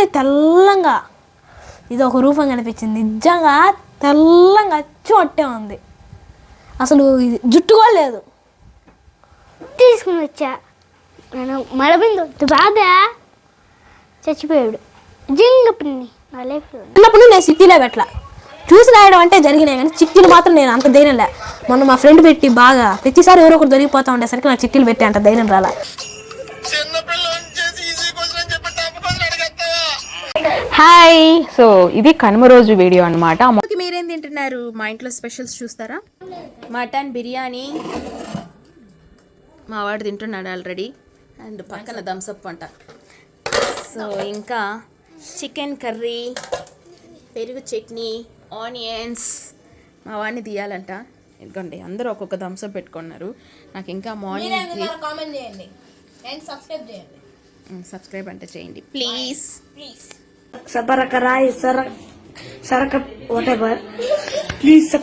చూడంగానే తెల్లంగా ఇది ఒక రూపం కనిపించింది. నిజంగా తెల్లంగా అచ్చు అట్టే ఉంది. అసలు ఇది జుట్టు కూడా లేదు. తీసుకుని వచ్చా. నేను మడబిందు బాధ? చచ్చిపోయాడు. జింగ పిన్ని నా లైఫ్లో చిన్నప్పుడు నేను సిటీలో పెట్టలా. చూసి రాయడం అంటే జరిగినాయి కానీ చిట్టీలు మాత్రం నేను అంత ధైర్యం లే. మొన్న మా ఫ్రెండ్ పెట్టి బాగా ప్రతిసారి ఎవరో ఒకరు దొరికిపోతా ఉండేసరికి నాకు చిట్టీలు పెట్టి అంత ధైర్యం రాలా. హాయ్ సో ఇది కనుమ రోజు వీడియో అనమాట మీరేం తింటున్నారు? మా ఇంట్లో స్పెషల్స్ చూస్తారా? మటన్ బిర్యానీ. మా వాడు తింటున్నాడు ఆల్రెడీ అండ్ పక్కన థమ్స్అప్ అంట. సో ఇంకా చికెన్ కర్రీ పెరుగు చట్నీ ఆనియన్స్. మా వాడిని తీయాలంట. ఇదిగోండి అందరూ ఒక్కొక్క థమ్స్అప్ పెట్టుకున్నారు. నాకు ఇంకా మార్నింగ్ కామెంట్ చేయండి? అండ్ సబ్స్క్రైబ్ చేయండి. సబ్స్క్రైబ్ అంటే చేయండి. ప్లీజ్ సబరక రాయి సర సరక whatever. ప్లీజ్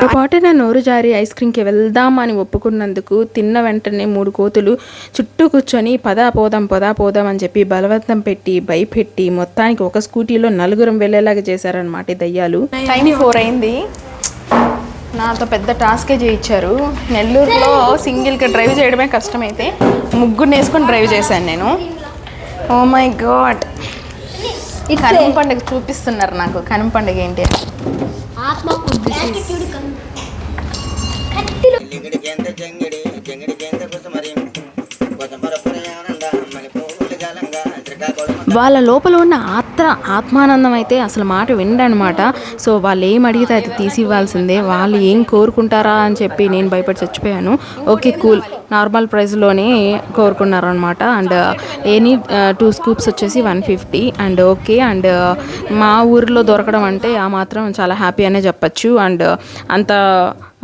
పొరపాటున నోరు జారి ఐస్ క్రీమ్కి వెళ్దాం అని ఒప్పుకున్నందుకు తిన్న వెంటనే మూడు కోతులు చుట్టూ కూర్చొని పదా పోదాం పదా పోదాం అని చెప్పి బలవంతం పెట్టి భయపెట్టి మొత్తానికి ఒక స్కూటీలో నలుగురం వెళ్ళేలాగా చేశారనమాట దయ్యాలు. టైం ఫోర్ అయింది. నాతో పెద్ద టాస్కే చేయించారు. నెల్లూరులో సింగిల్గా డ్రైవ్ చేయడమే కష్టమైతే ముగ్గురు వేసుకొని డ్రైవ్ చేశాను నేను. ఓ మై గాడ్ కనుమ పండుగ చూపిస్తున్నారు నాకు. కనుమ పండుగ ఏంటి వాళ్ళ లోపల ఉన్న ఆత్ర ఆత్మానందం అయితే అసలు మాట వినడనమాట. సో వాళ్ళు ఏం అడిగితే అది తీసి ఇవ్వాల్సిందే వాళ్ళు ఏం కోరుకుంటారా అని చెప్పి నేను భయపడి చచ్చిపోయాను. Okay cool. నార్మల్ ప్రైస్లోనే కోరుకున్నారు అనమాట అండ్ ఎనీ టూ స్కూప్స్ వచ్చేసి one fifty and okay and uh, మా ఊరిలో దొరకడం అంటే ఆ మాత్రం చాలా హ్యాపీ అనే చెప్పచ్చు. అండ్ uh, అంత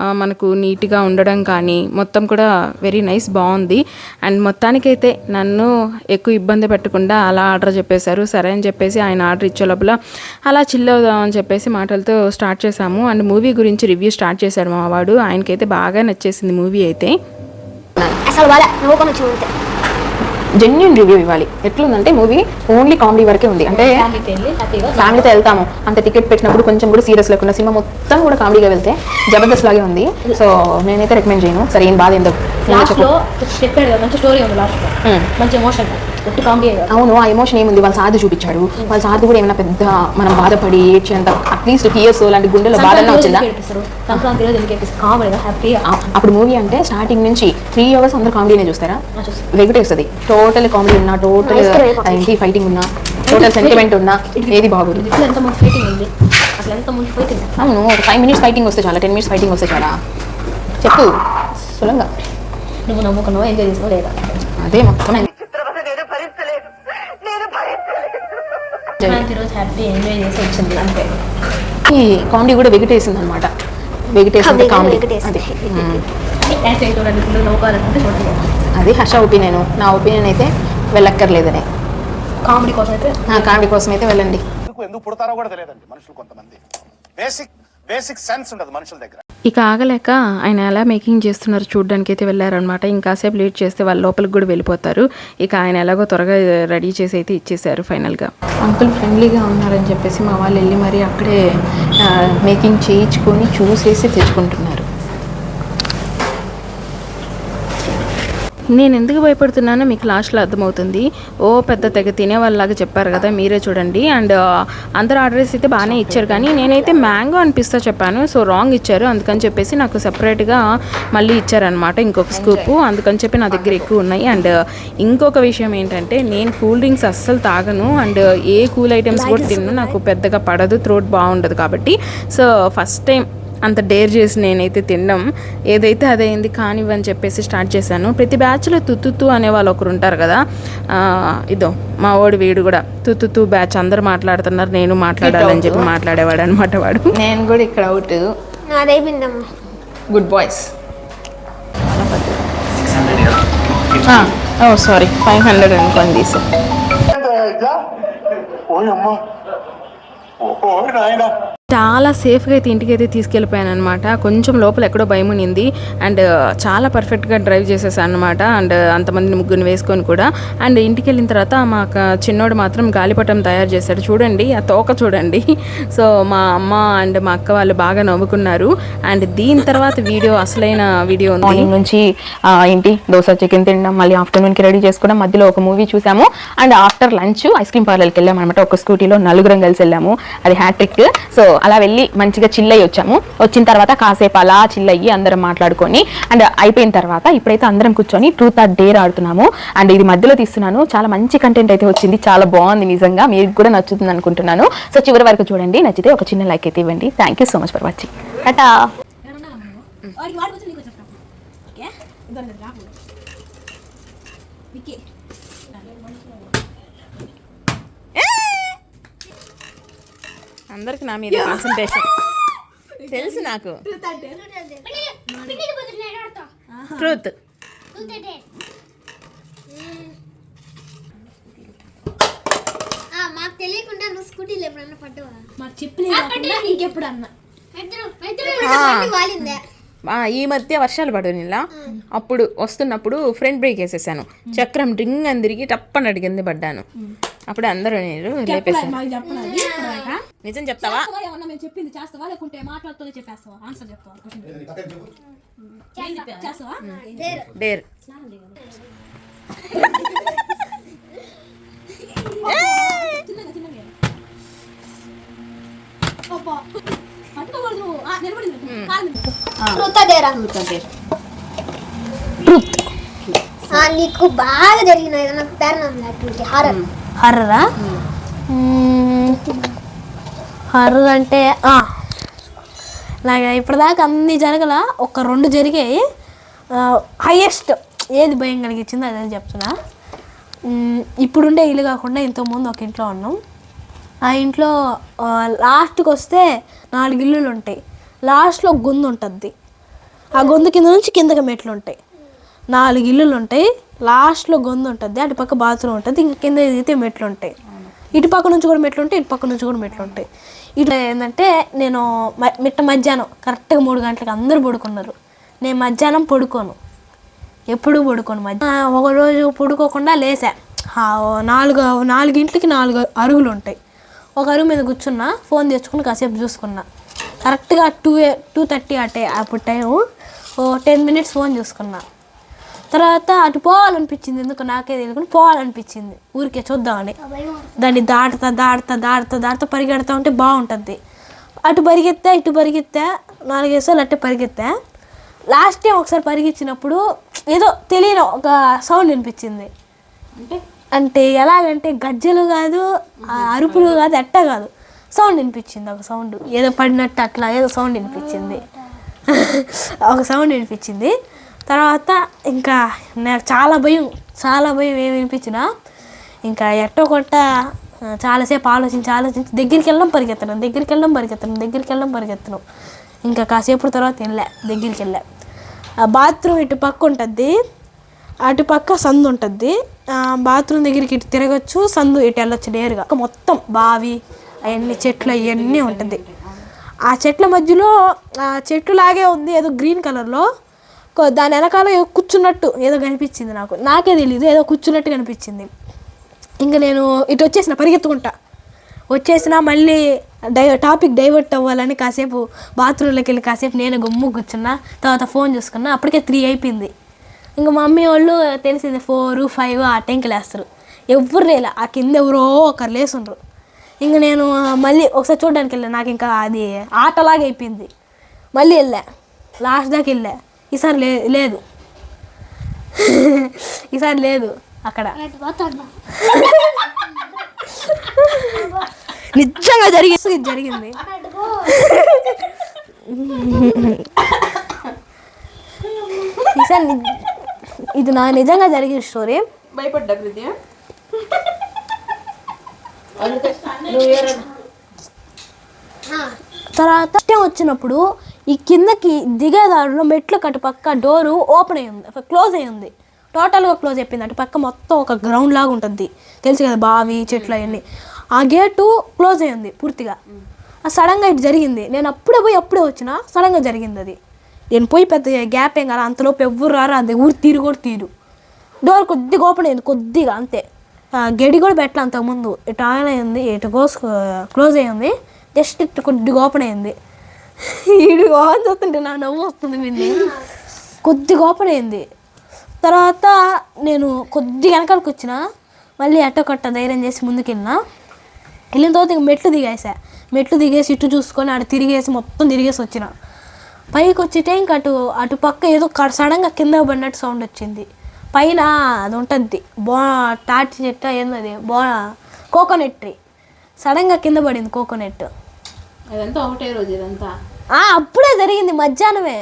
uh, మనకు నీట్గా ఉండడం కానీ మొత్తం కూడా వెరీ నైస్ బాగుంది. అండ్ మొత్తానికైతే నన్ను ఎక్కువ ఇబ్బంది పెట్టకుండా అలా ఆర్డర్ చెప్పేశారు. సరే అని చెప్పేసి ఆయన ఆర్డర్ ఇచ్చే లోపల అలా చిల్ అవుదాం అని చెప్పేసి మాటలతో స్టార్ట్ చేశాము. అండ్ మూవీ గురించి రివ్యూ స్టార్ట్ చేశాడు మా వాడు. ఆయనకైతే బాగా నచ్చేసింది మూవీ అయితే. అసలు వాళ్ళ నవ్వుకొని ఉంటే జెన్యున్ రివ్యూ ఇవ్వాలి. ఎట్లుందంటే మూవీ ఓన్లీ కామెడీ వరకే ఉంది. అంటే ఫ్యామిలీతో వెళ్తాము. అంత టికెట్ పెట్టినప్పుడు కొంచెం కూడా సీరియస్ లేకుండా సినిమా మొత్తం కూడా కామెడీగా వెళ్తే జబర్దస్త్ లాగే ఉంది. సో నేనైతే రికమెండ్ చేయను. సరే ఏం బాధ ఏందో చెప్పాడు కదా మంచి స్టోరీ ఉంది లాస్ట్. మంచి ఎమోషన్ అవును ఆ ఎమోషన్ ఏముంది? వాళ్ళ సాధు చూపించాడు. వాళ్ళ సాధు కూడా ఏమైనా పెద్ద మనం బాధపడి ఏడ్చేంత అట్లీస్ట్ టీయర్స్ లాంటి గుండెలో బాధన్నా వచ్చిందా? అప్పుడు మూవీ అంటే స్టార్టింగ్ నుంచి త్రీ అవర్స్ అందరూ కామెడీనే చూస్తారా? వెగటేస్తుంది టోటల్ కామెడీ ఉన్నా టోటల్ ఏంటి ఫైటింగ్ ఉన్నా టోటల్ సెంటిమెంట్ ఉన్నా ఏది బాగోదు. అవును ఒక ఫైవ్ మినిట్స్ ఫైటింగ్ వస్తే చాలా టెన్ మినిట్స్ ఫైటింగ్ వస్తే చాలా. చెప్పు సులంగా. నువ్వు నమ్ముకున్నావు ఎంజాయ్ చేసినావు లేదా? అదే మొత్తం హ్యాపీ ఎంజాయ్ చేసి వచ్చింది అంతే. ఈ కామెడీ కూడా వెగటేసింది అనమాట వెగటేసింది కామెడీ. అదే. హర్ష ఒపీనియన్. నా ఒపీనియన్ అయితే వెళ్ళక్కర్లేదని. కామెడీ కోసం అయితే నా కామెడీ కోసం అయితే వెళ్ళండి. ఎందుకు ఎందుకు పుడతారో కూడా తెలియదండి మనుషులు కొంతమంది. బేసిక్ బేసిక్ సెన్స్ ఉండదు మనుషుల దగ్గర. ఇక ఆగలేక ఆయన ఎలా మేకింగ్ చేస్తున్నారు చూడడానికి అయితే వెళ్ళారనమాట ఇంకాసేపు లేట్ చేస్తే వాళ్ళ లోపలికి కూడా వెళ్ళిపోతారు. ఇక ఆయన ఎలాగో త్వరగా రెడీ చేసి అయితే ఇచ్చేసారు ఫైనల్గా. అంకుల్ ఫ్రెండ్లీగా ఉన్నారని చెప్పేసి మా వాళ్ళు వెళ్ళి మరి అక్కడే మేకింగ్ చేయించుకొని చూసేసి తెచ్చుకుంటున్నారు. నేను ఎందుకు భయపడుతున్నానో మీకు లాస్ట్లో అర్థమవుతుంది. ఓ పెద్ద తెగ తినే వాళ్ళలాగా చెప్పారు కదా మీరే చూడండి. అండ్ అందరు ఆర్డర్స్ అయితే బాగానే ఇచ్చారు. కానీ నేనైతే మ్యాంగో అనిపిస్తా చెప్పాను. సో రాంగ్ ఇచ్చారు. అందుకని చెప్పేసి నాకు సెపరేట్గా మళ్ళీ ఇచ్చారనమాట ఇంకొక స్కూపు. అందుకని చెప్పి నా దగ్గర ఎక్కువ ఉన్నాయి. అండ్ ఇంకొక విషయం ఏంటంటే నేను కూల్ డ్రింక్స్ అస్సలు తాగను. అండ్ ఏ కూల్ ఐటమ్స్ కూడా తిన్ను. నాకు పెద్దగా పడదు. థ్రోట్ బాగుండదు కాబట్టి. సో ఫస్ట్ టైం అంత డేర్ చేసి నేనైతే తినడం. ఏదైతే అదైంది కానివ్వని చెప్పేసి స్టార్ట్ చేశాను. ప్రతి బ్యాచ్లో తుత్తుతు అనే వాళ్ళు ఒకరు ఉంటారు కదా. ఆ, ఇదో మా వాడు వీడు కూడా తుత్తుతు బ్యాచ్ అందరు మాట్లాడుతున్నారు నేను మాట్లాడాలని చెప్పి మాట్లాడేవాడు అనమాట వాడు. నేను కూడా ఇక్కడ అవుట్ గుడ్ బాయ్స్ ఓ సారీ ఫైవ్ హండ్రెడ్ అనుకోండి తీసు ఓయ్ అమ్మా. ఓ నాయనా. చాలా సేఫ్గా అయితే ఇంటికి అయితే తీసుకెళ్ళిపోయాను అనమాట కొంచెం లోపల ఎక్కడో భయం ఉన్నింది అండ్ చాలా పర్ఫెక్ట్గా డ్రైవ్ చేసేసాను అనమాట అండ్ అంతమందిని ముగ్గురిని వేసుకొని కూడా. అండ్ ఇంటికి వెళ్ళిన తర్వాత మా చిన్నోడు మాత్రం గాలిపటం తయారు చేశాడు. చూడండి ఆ తోక చూడండి. సో మా అమ్మ అండ్ మా అక్క వాళ్ళు బాగా నవ్వుకున్నారు. అండ్ దీని తర్వాత వీడియో అసలైన వీడియో మార్నింగ్ నుంచి ఏంటి దోశ చికెన్ తినడం మళ్ళీ ఆఫ్టర్నూన్కి రెడీ చేసుకోవడం మధ్యలో ఒక మూవీ చూసాము. And after lunch ice cream పార్లర్కి వెళ్ళాము అనమాట ఒక స్కూటీలో నలుగురం కలిసి వెళ్ళాము. అది హ్యాట్రిక్. సో అలా వెళ్ళి మంచిగా చిల్ అయ్యి వచ్చాము. వచ్చిన తర్వాత కాసేపు అలా చిల్ అయ్యి అందరం మాట్లాడుకొని అండ్ అయిపోయిన తర్వాత ఇప్పుడైతే అందరం కూర్చొని ట్రూత్ ఆర్ డేర్ ఆడుతున్నాము. అండ్ ఇది మధ్యలో తీస్తున్నాను. చాలా మంచి కంటెంట్ అయితే వచ్చింది. చాలా బాగుంది నిజంగా. మీకు కూడా నచ్చుతుంది అనుకుంటున్నాను. సో చివరి వరకు చూడండి. నచ్చితే ఒక చిన్న లైక్ అయితే ఇవ్వండి. Thank you so much for watching tata okay అందరికి నా మీద కాన్సన్ట్రేషన్ తెలుసు నాకు. ట్రూత్. మాకు తెలియకుండా నువ్వు స్కూటీలో ఎప్పుడన్నా పడ్డావా? మాకు చెప్పలేదు ఇంకెప్పుడు అన్న ఈ మధ్య వర్షాలు పడు ఇలా అప్పుడు వస్తున్నప్పుడు ఫ్రంట్ బ్రేక్ వేసేసాను. చక్రం రింగ్ అని తిరిగి టప్పని అడిగింది పడ్డాను. అప్పుడు అందరూ నేను లేపేసాను. నిజం చెప్తావా? చెప్పింది చేస్తావా? లేకుంటే చెప్పేస్తావా? ఆన్సర్ చెప్తావా డేర్ చిన్నగా చిన్నగా. నీకు బాగా జరిగిన ఏదైనా హర్రరా? హర్రర్ అంటే ఆ, నాకు ఇప్పటిదాకా అన్ని జరగల ఒక రెండు జరిగాయి. హైయెస్ట్ ఏది భయం కలిగించిందో అదే చెప్తున్నా. ఇప్పుడుండే ఇల్లు కాకుండా ఇంతకుముందు ఒక ఇంట్లో ఉన్నాం. ఆ ఇంట్లో లాస్ట్కి వస్తే నాలుగు ఇల్లులు ఉంటాయి. లాస్ట్లో గొంతు ఉంటుంది ఆ గొంతు కింద నుంచి కిందకి మెట్లు ఉంటాయి. నాలుగు ఇల్లులు ఉంటాయి. లాస్ట్లో గొంద ఉంటుంది అటు పక్క బాత్రూమ్ ఉంటుంది. ఇంక కింద ఎదిగితే మెట్లు ఉంటాయి. ఇటు పక్క నుంచి కూడా మెట్లు ఉంటాయి. ఇటు పక్క నుంచి కూడా మెట్లు ఉంటాయి. ఇట్లా ఏంటంటే నేను మిట్ట మధ్యాహ్నం కరెక్ట్గా మూడు గంటలకు అందరూ పడుకున్నారు. నేను మధ్యాహ్నం పడుకోను. ఎప్పుడు పడుకోను. మధ్యాహ్నం ఒకరోజు ఒక రోజు పడుకోకుండా లేసా. నాలుగు నాలుగింట్లకి నాలుగు అరుగులు ఉంటాయి. ఒక అరుగు మీద కూర్చున్నా ఫోన్ తెచ్చుకుని కాసేపు చూసుకున్నా. కరెక్ట్గా టూ టూ థర్టీ అటే అప్పుడు టైం ఓ టెన్ మినిట్స్ ఫోన్ చూసుకున్నా. తర్వాత అటు పోవాలనిపించింది ఎందుకు నాకే తెలియకుండా పోవాలనిపించింది. ఊరికే చూద్దామని. దాన్ని దాటుతా దాటుతా దాటుతా దాటుతా పరిగెడతా ఉంటే బాగుంటుంది. అటు పరిగెత్తా ఇటు పరిగెత్తా నాలుగేసార్లు అట్టే పరిగెత్తా. లాస్ట్ టైం ఒకసారి పరిగెత్తినప్పుడు ఏదో తెలియని ఒక సౌండ్ వినిపించింది. అంటే అంటే ఎలాగంటే గజ్జలు కాదు అరుపులు కాదు ఎట్ట కాదు. సౌండ్ వినిపించింది ఒక సౌండ్. ఏదో పడినట్టు అట్లా ఏదో సౌండ్ వినిపించింది. ఒక సౌండ్ వినిపించింది. తర్వాత ఇంకా నాకు చాలా భయం చాలా భయం ఏమి వినిపించినా ఇంకా ఎట్టో కొట్ట చాలాసేపు ఆలోచించి ఆలోచించి దగ్గరికి వెళ్ళడం పరిగెత్తడం దగ్గరికి వెళ్ళడం పరిగెత్తడం దగ్గరికి వెళ్ళడం పరిగెత్తడం ఇంకా కాసేపు తర్వాత వెళ్ళా దగ్గరికి వెళ్ళా. ఆ బాత్రూమ్ ఇటు పక్క ఉంటుంది అటు పక్క సందు ఉంటుంది బాత్రూమ్ దగ్గరికి ఇటు తిరగచ్చు సందు ఇటు వెళ్ళొచ్చు నేరుగా. మొత్తం బావి అవన్నీ చెట్లు అవన్నీ ఉంటుంది. ఆ చెట్ల మధ్యలో ఆ చెట్టు లాగే ఉంది ఏదో గ్రీన్ కలర్లో. దాని వెనకాల ఏదో కూర్చున్నట్టు ఏదో కనిపించింది నాకు. నాకే తెలియదు ఏదో కూర్చున్నట్టు కనిపించింది. ఇంకా నేను ఇటు వచ్చేసిన పరిగెత్తుకుంటా. వచ్చేసిన మళ్ళీ డై టాపిక్ డైవర్ట్ అవ్వాలని కాసేపు బాత్రూంలోకి వెళ్ళి కాసేపు నేను గుమ్ము కూర్చున్నా తర్వాత ఫోన్ చూసుకున్నా అప్పటికే త్రీ అయిపోయింది. ఇంకా మమ్మీ వాళ్ళు తెలిసింది ఫోర్ ఫైవ్ ఆ టైంకి లేస్తారు. ఎవ్వరు లేలే. ఆ కింద ఎవరో ఒకరు లేసుండ్రు. ఇంకా నేను మళ్ళీ ఒకసారి చూడడానికి వెళ్ళా. నాకు ఇంకా అది ఆటలాగా అయిపోయింది. మళ్ళీ వెళ్ళా. లాస్ట్ దాకా వెళ్ళా. ఈసారి లే లేదు. ఈసారి లేదు అక్కడ. నిజంగా జరిగింది. జరిగింది ఈసారి ఇది నా నిజంగా జరిగిన స్టోరీ భయపడ్డా తర్వాత వచ్చినప్పుడు ఈ కిందకి దిగేదారిలో మెట్లు కటు పక్క డోరు ఓపెన్ అయి ఉంది క్లోజ్ అయి ఉంది. టోటల్గా క్లోజ్ అయిపోయింది. అటు పక్క మొత్తం ఒక గ్రౌండ్ లాగా ఉంటుంది. తెలుసు కదా బావి చెట్లు అవన్నీ. ఆ గేటు క్లోజ్ అయి ఉంది పూర్తిగా. ఆ సడన్గా ఇటు జరిగింది. నేను అప్పుడే పోయి అప్పుడే వచ్చిన సడన్గా జరిగింది అది. నేను పోయి పెద్ద గ్యాప్ ఏం కదా అంతలోపు ఎవ్వరు రారు అది ఊరు తీరు కూడా తీరు. డోర్ కొద్దిగా ఓపెన్ అయింది కొద్దిగా అంతే. గడి కూడా పెట్టలే అంతకుముందు. ఇటు ఆన్ అయింది ఇటు క్లోజ్ క్లోజ్ అయ్యింది జస్ట్ ఇటు కొద్దిగా ఓపెన్ అయింది. ఈడు ఆన్ చూస్తుంటే నా నవ్వు వస్తుంది విన్ని కొద్దిగా ఓపెన్ అయింది. తర్వాత నేను కొద్దిగా వెనకాలకు వచ్చిన మళ్ళీ అట్ట కొట్ట ధైర్యం చేసి ముందుకెళ్ళినా వెళ్ళిన తర్వాత ఇంక మెట్లు దిగేసా. మెట్లు దిగేసి ఇటు చూసుకొని ఆడ తిరిగేసి మొత్తం తిరిగేసి వచ్చిన. పైకి వచ్చితే ఇంక అటు అటు పక్క ఏదో సడన్గా కింద పడినట్టు సౌండ్ వచ్చింది. పైన అది ఉంటుంది బో తాటి చెట్టు ఏంది బో కోకోనట్ ట్రీ సడన్గా కింద పడింది కోకోనట్ అదంతా ఒకటే రోజు ఇదంతా? ఆ, అప్పుడే జరిగింది మధ్యాహ్నమే.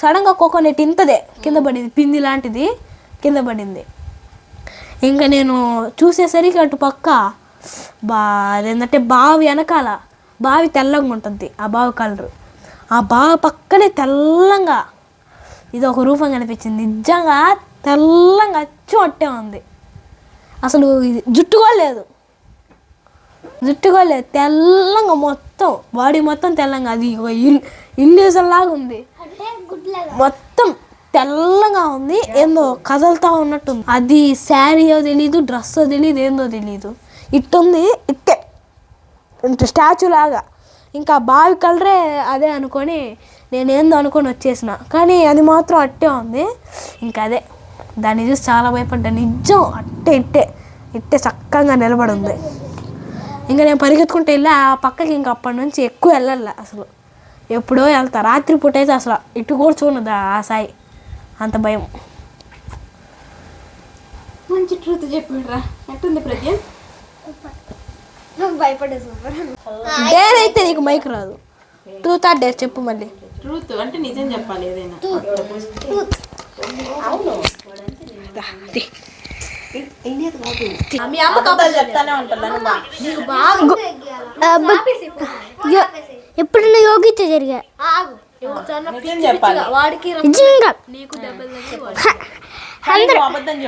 సడన్గా కోకోనట్ ఇంతదే కింద పడింది పింది లాంటిది కింద పడింది. ఇంకా నేను చూసేసరికి అటు పక్క బా అదేంటంటే బావి వెనకాల బావి తెల్లంగా ఉంటుంది ఆ బావి కలరు ఆ బావి పక్కనే తెల్లంగా ఇది ఒక రూపం కనిపించింది. నిజంగా తెల్లంగా అచ్చు అట్టే ఉంది. అసలు ఇది జుట్టు కూడా లేదు. జుట్టు కూడా లేదు. తెల్లంగా మొత్తం బాడీ మొత్తం తెల్లంగా. అది ఒక ఇల్ ఇల్యూజన్ లాగా ఉంది. మొత్తం తెల్లగా ఉంది. ఏందో కదలుతా ఉన్నట్టుంది. అది శారీయో తెలీదు డ్రెస్సో తెలీదు ఏందో తెలీదు. ఇట్టుంది ఇట్టే. స్టాచ్యూ లాగా. ఇంకా బావి కలరే అదే అనుకొని నేను ఏందో అనుకొని వచ్చేసిన. కానీ అది మాత్రం అట్టే ఉంది. ఇంకా అదే దాన్ని చూసి చాలా భయపడ్డా. నిజం అట్టే ఇట్టే ఇట్టే చక్కగా నిలబడి ఉంది ఇంకా నేను పరిగెత్తుకుంటే వెళ్ళి ఆ పక్కకి ఇంకా అప్పటి నుంచి ఎక్కువ వెళ్ళాలి అసలు. ఎప్పుడో వెళ్తా రాత్రి పూట అయితే అసలు ఇటు కూడా చూడదు ఆ సాయి. అంత భయం. మంచి ట్రూత్ చెప్పిడ్రా ఎట్టుంది ప్రజ్ఞ? భయపడే సూపర్ డేర్ అయితే నీకు మైక్ రాదు టూ థర్డ్ డేర్ చెప్పు మళ్ళీ ట్రూత్ అంటే నిజం చెప్పాలి ఏదైనా మీ అమ్మ చెప్తానే ఉంటాను ఎప్పుడన్నా యోగిత జరిగా అబద్ధం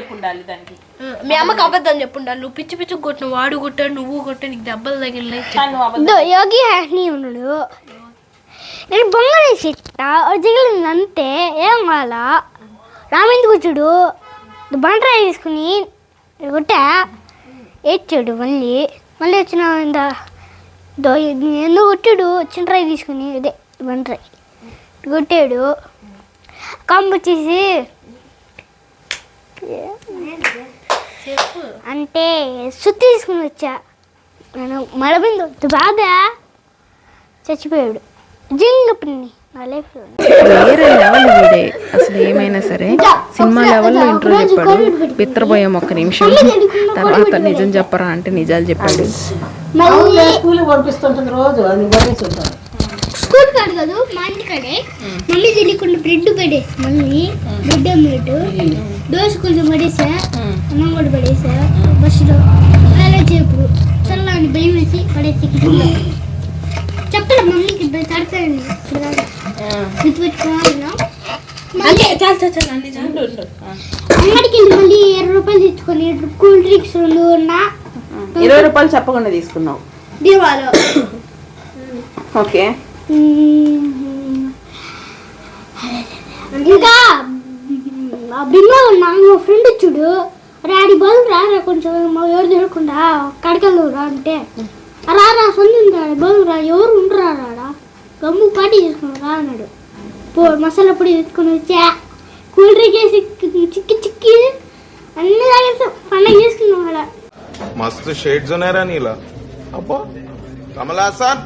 దానికి మీ అమ్మకి అబద్ధం చెప్పుండాలి. నువ్వు పిచ్చి పిచ్చి కొట్టిన వాడు కొట్టాడు నువ్వు కొట్టాడు నీకు దెబ్బలు తగిలినాయి ఇదో యోగి హాని ఉన్నాడు. నేను బొంగని సిట్ట జిగిలింది అంతే. ఏం కాల రామేంద్ర కూర్చుడు బండరాయి తీసుకుని కొట్టా? ఏడ్చాడు మళ్ళీ. మళ్ళీ వచ్చిన ఇందా? దో ఎందుకు కొట్టాడు? చిన్న రాయి తీసుకుని అదే బండరాయి. కొట్టాడు కంపు వచ్చేసి అంటే సుత్తి తీసుకుని వచ్చా. నేను మడబిందు బాధ చచ్చిపోయాడు. జింగ పిన్ని నా లైఫ్లో. వేరే లెవెల్ వీడే. అసలు ఏమైనా సరే సినిమా లెవెల్లో ఇంట్రో చెప్పాడు. బిత్రపోయాం ఒక్క నిమిషం. తర్వాత నిజం చెప్పరా అంటే నిజాలు చెప్పాడు. పంపిస్తుంటుంది రోజు అది స్కూల్ కాదు కాదు మా ఇంటికాడే మమ్మీ తెలియకుండా బ్రెడ్ పడేసి మళ్ళీ బ్రెడ్ ఆమ్లెట్ దోశ కొంచెం పడేసా అన్నం కూడా పడేసా. బస్సులో అలా చేపుడు చల్లని భయం వేసి పడేసి. చెప్పలే మమ్మీకి తడతాను అంగడికి వెళ్ళి మళ్ళీ ఇరవై రూపాయలు తెచ్చుకొని కూల్ డ్రింక్స్ రెండు నా ఇరవై రూపాయలు చెప్పకుండా తీసుకున్నావు. దీవాలో. ఓకే. ఇంకా బింగో ఉన్నా మా ఫ్రెండ్ చూడు రాడి బదులు రారా కొంచెం ఎవరు తినకుండా కడకలు రా అంటే రారా సొంత రాడి బదులు రా ఎవరు ఉండరా రాడా గమ్ము పాటి చేసుకుని రా అన్నాడు. పో మసాలా పొడి తెచ్చుకొని వచ్చా కూల్ డ్రింక్ వేసి చిక్కి చిక్కి అన్ని తాగేసి పండగ చేసుకున్నాం అలా. మస్తు షేడ్స్ ఉన్నారా నీలా. అబ్బా కమలాసన్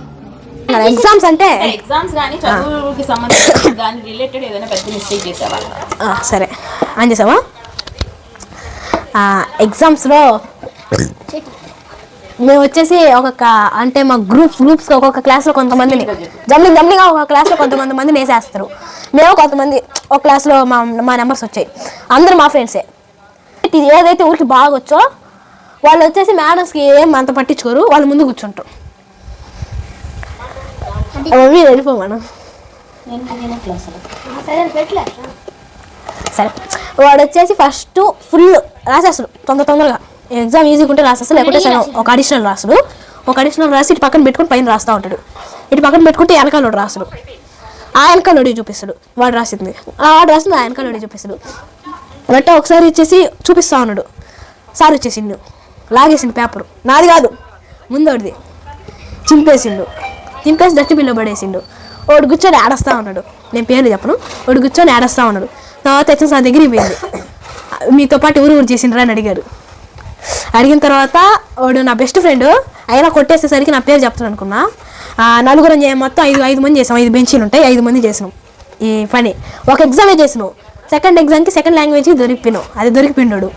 ఎగ్జామ్స్ అంటే? ఎగ్జామ్స్ కానీ చదువుకి సంబంధించి దాని రిలేటెడ్ ఏదైనా పెద్ద మిస్టేక్ చేసావా సరే. ఆన్ చేసావా? ఎగ్జామ్స్లో మేము వచ్చేసి ఒక్కొక్క అంటే మా గ్రూప్స్ గ్రూప్స్ ఒక్కొక్క క్లాస్లో కొంతమందిని జమ్లి జమ్లిగా ఒక క్లాస్లో కొంతమంది మందిని వేసేస్తారు. మేము కొంతమంది ఒక క్లాస్లో మా మా నెంబర్స్ వచ్చాయి. అందరూ మా ఫ్రెండ్సే ఏదైతే ఊరికి బాగా వచ్చో వాళ్ళు వచ్చేసి మేడమ్స్కి ఏం అంత పట్టించుకోరు వాళ్ళు ముందు కూర్చుంటారు. మమ్మీ సరే వాడు వచ్చేసి ఫస్ట్ ఫుల్ రాసేస్తాడు తొందర తొందరగా. ఎగ్జామ్ ఈజీగా ఉంటే రాసేస్తాడు లేకుంటే సరే ఒక అడిషనల్ రాస్తాడు. ఒక అడిషనల్ రాసి ఇటు పక్కన పెట్టుకుని పైన రాస్తూ ఉంటాడు. ఇటు పక్కన పెట్టుకుంటే వెనకాలోడు రాసుడు ఆ వెనకాలోడి చూపిస్తాడు వాడు రాసింది. ఆ వాడు రాసింది ఆ వెనకాలోడి చూపిస్తాడు. బట్ట ఒకసారి ఇచ్చేసి చూపిస్తా ఉన్నాడు. సార్ వచ్చేసిండు లాగేసిండు పేపర్. నాది కాదు ముందోడిది. చింపేసిండు. చింపేసి డస్ట్బిన్లో పడేసిండు. వాడు కూర్చొని ఆడస్తా ఉన్నాడు. నేను పేరు చెప్పను. వాడు కూర్చొని ఆడస్తా ఉన్నాడు. తర్వాత వచ్చిన సార్ దగ్గరికి పోయింది మీతో పాటు ఊరు ఊరు చేసిండ్రా అని అడిగారు. అడిగిన తర్వాత వాడు నా బెస్ట్ ఫ్రెండ్ అయినా కొట్టేసేసరికి నా పేరు చెప్తాను అనుకున్నా. నలుగురం మొత్తం ఐదు ఐదు మంది చేసాం. ఐదు బెంచీలు ఉంటాయి. ఐదు మంది చేసినాం. ఈ పని. ఒక ఎగ్జామే చేసినాం. సెకండ్ ఎగ్జామ్కి సెకండ్ లాంగ్వేజ్కి దొరికిపోయినాం. అది దొరికిపోయినాడు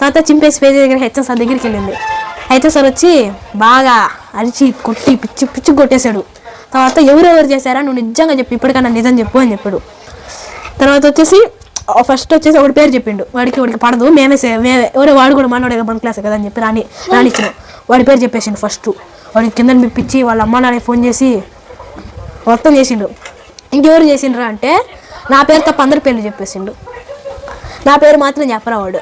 తర్వాత చింపేసి పేజీ దగ్గర హెచ్ఎం సార్ దగ్గరికి వెళ్ళింది. హెచ్ఎం సార్ వచ్చి బాగా అరిచి కొట్టి పిచ్చి పిచ్చి కొట్టేశాడు. తర్వాత ఎవరెవరు చేశారా? నువ్వు నిజంగా చెప్పి ఇప్పటికన్నా నిజం చెప్పు అని చెప్పాడు. తర్వాత వచ్చేసి ఫస్ట్ వచ్చేసి ఒకటి పేరు చెప్పిండు. వాడికి వాడికి పడదు. మేమే సే- మే- ఎవరో వాడు కూడా మనోడే మన క్లాస్ కదా అని చెప్పి రాని రానిచ్చిన వాడి పేరు చెప్పేసిండు ఫస్ట్ వాడికి కింద పిప్పించి వాళ్ళ అమ్మ నాన్న ఫోన్ చేసి మొత్తం చేసిండు. ఇంకెవరు చేసిండ్రా అంటే నా పేరు తప్ప అందరి పేర్లు చెప్పేసిండు. నా పేరు మాత్రం చెప్పరా వాడు?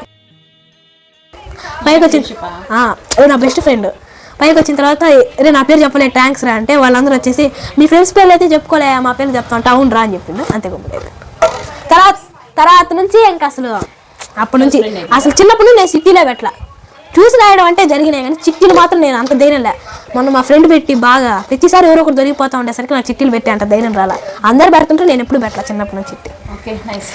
పైకి వాడు నా బెస్ట్ ఫ్రెండ్ పైకి వచ్చిన తర్వాత రే నా పేరు చెప్పలే థ్యాంక్స్ రా అంటే వాళ్ళందరూ వచ్చేసి మీ ఫ్రెండ్స్ పేర్లు అయితే చెప్పుకోలే మా పేరు చెప్తా అవును రా అని చెప్పిండు అంతే గొప్ప తర్వాత తర్వాత నుంచి ఇంకా అసలు అప్పటి నుంచి అసలు చిన్నప్పటి నుంచి నేను సిటీలో పెట్టలా. చూసి రాయడం అంటే జరిగినాయి కానీ చిట్టీలు మాత్రం నేను అంత ధైర్యం లే. మొన్న మా ఫ్రెండ్ పెట్టి బాగా ప్రతిసారి ఎవరో ఒకరు దొరికిపోతా ఉండేసరికి నాకు చిట్టీలు పెట్టి అంత ధైర్యం రాలా. అందరు పెడుతుంటే నేను ఎప్పుడు పెట్టలా చిన్నప్పటి నుంచి చిట్టి. Okay nice